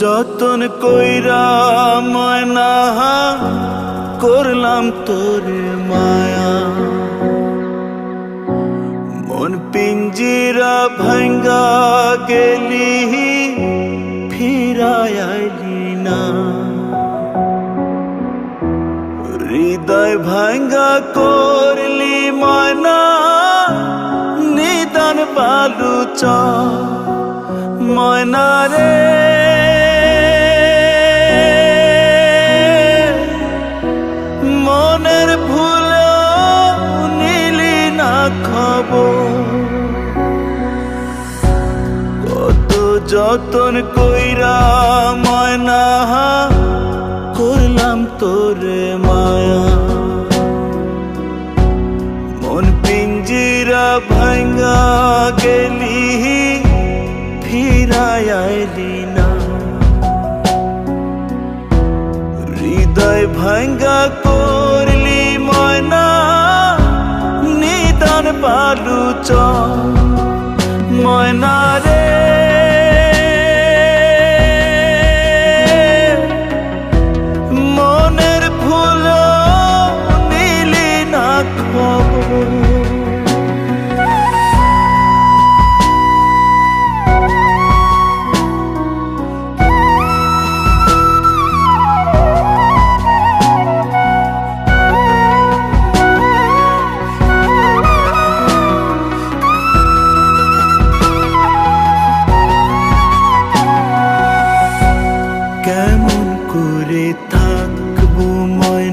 যতন কইরা ময়না করলাম তোর মায়া। মন পিঞ্জিরা ভাঙ্গা গেলি ফিরাইলি না। হৃদয় ভাঙ্গা করলি ময়না, নিদান চ ময়না রে খবর কত যতন কইরা ময়না করলাম তোরে মায়া। মন পিঞ্জিরা ভাঙ্গা গেলি ফিরাইলি না। হৃদয় ভাঙ্গা করলি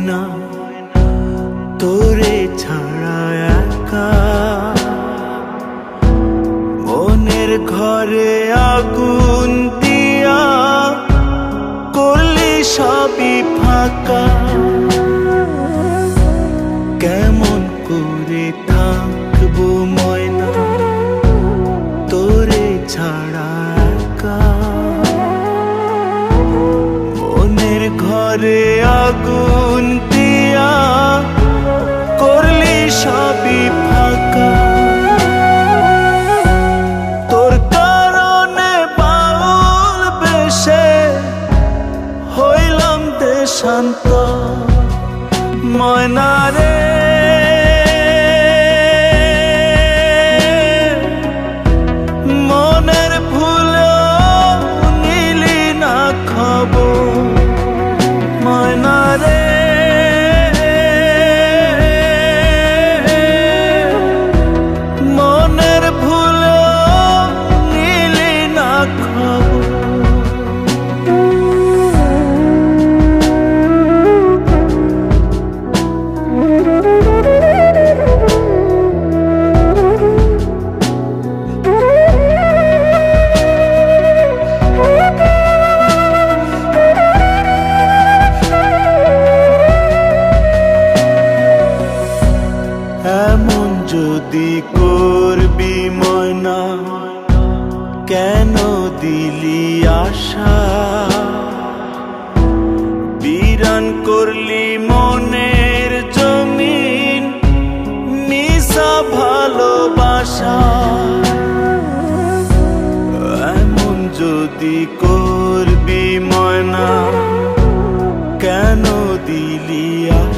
ময়না তোরে ছাড়া একা। মনের ঘরে আগুন দিয়া করলি সবই ফাঁকা। কেমন করে থাকব ময়না, তোরে ছাড়া একা। মনের ঘরে আগুন দিয়া করলি সবই ফাঁকা। তোর কারণে বাউল বেশে হইলাম দেশান্ত ময়না যদি করবি ময়না, কেন দিলি আশা? বিরান করলি মনের জমিন মিশা ভালোবাসা। এমন যদি করবি ময়না, কেন দিলি আশা?